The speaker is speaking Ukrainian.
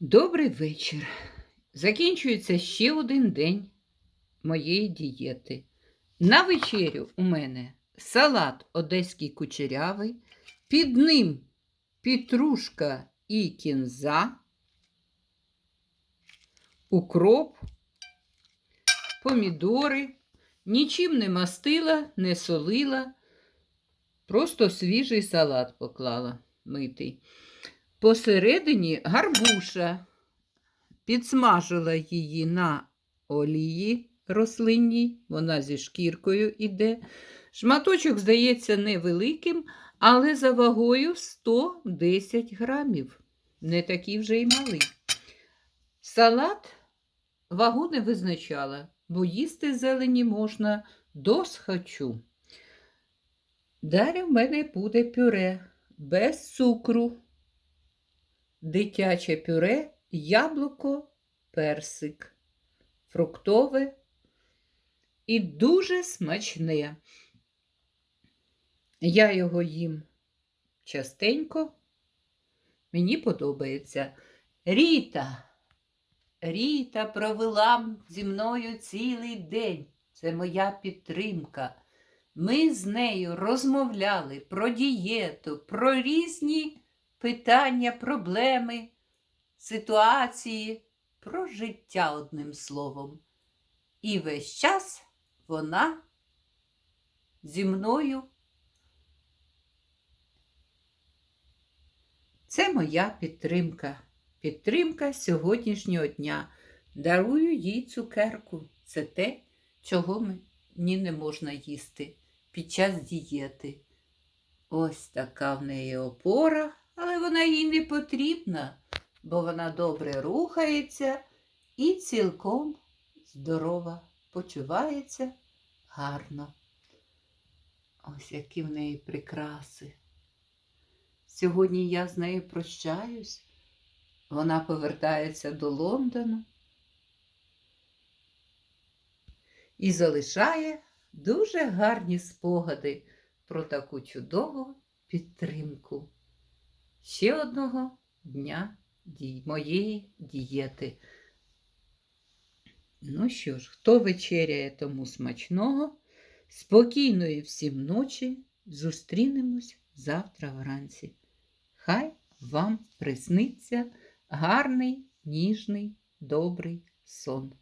Добрий вечір. Закінчується ще один день моєї дієти. На вечерю у мене салат одеський кучерявий, під ним петрушка і кінза, укроп, помідори. Нічим не мастила, не солила, просто свіжий салат поклала митий. Посередині гарбуша. Підсмажила її на олії рослинній, вона зі шкіркою іде. Шматочок, здається, невеликим, але за вагою 110 грамів. Не такий вже й малий. Салат вагу не визначала, бо їсти зелені можна досхочу. Далі в мене буде пюре без цукру дитяче пюре, яблуко, персик, фруктове і дуже смачне. Я його їм частенько. Мені подобається. Ріта. Ріта провела зі мною цілий день. Це моя підтримка. Ми з нею розмовляли про дієту, про різні питання, проблеми, ситуації, про життя одним словом. І весь час вона зі мною. Це моя підтримка. Підтримка сьогоднішнього дня. Дарую їй цукерку. Це те, чого мені не можна їсти під час дієти. Ось така в неї опора але вона їй не потрібна, бо вона добре рухається і цілком здорова, почувається гарно. Ось які в неї прикраси. Сьогодні я з нею прощаюсь. Вона повертається до Лондону і залишає дуже гарні спогади про таку чудову підтримку ще одного дня моєї дієти. Ну що ж, хто вечеряє тому смачного, спокійної всім ночі, зустрінемось завтра вранці. Хай вам присниться гарний, ніжний, добрий сон.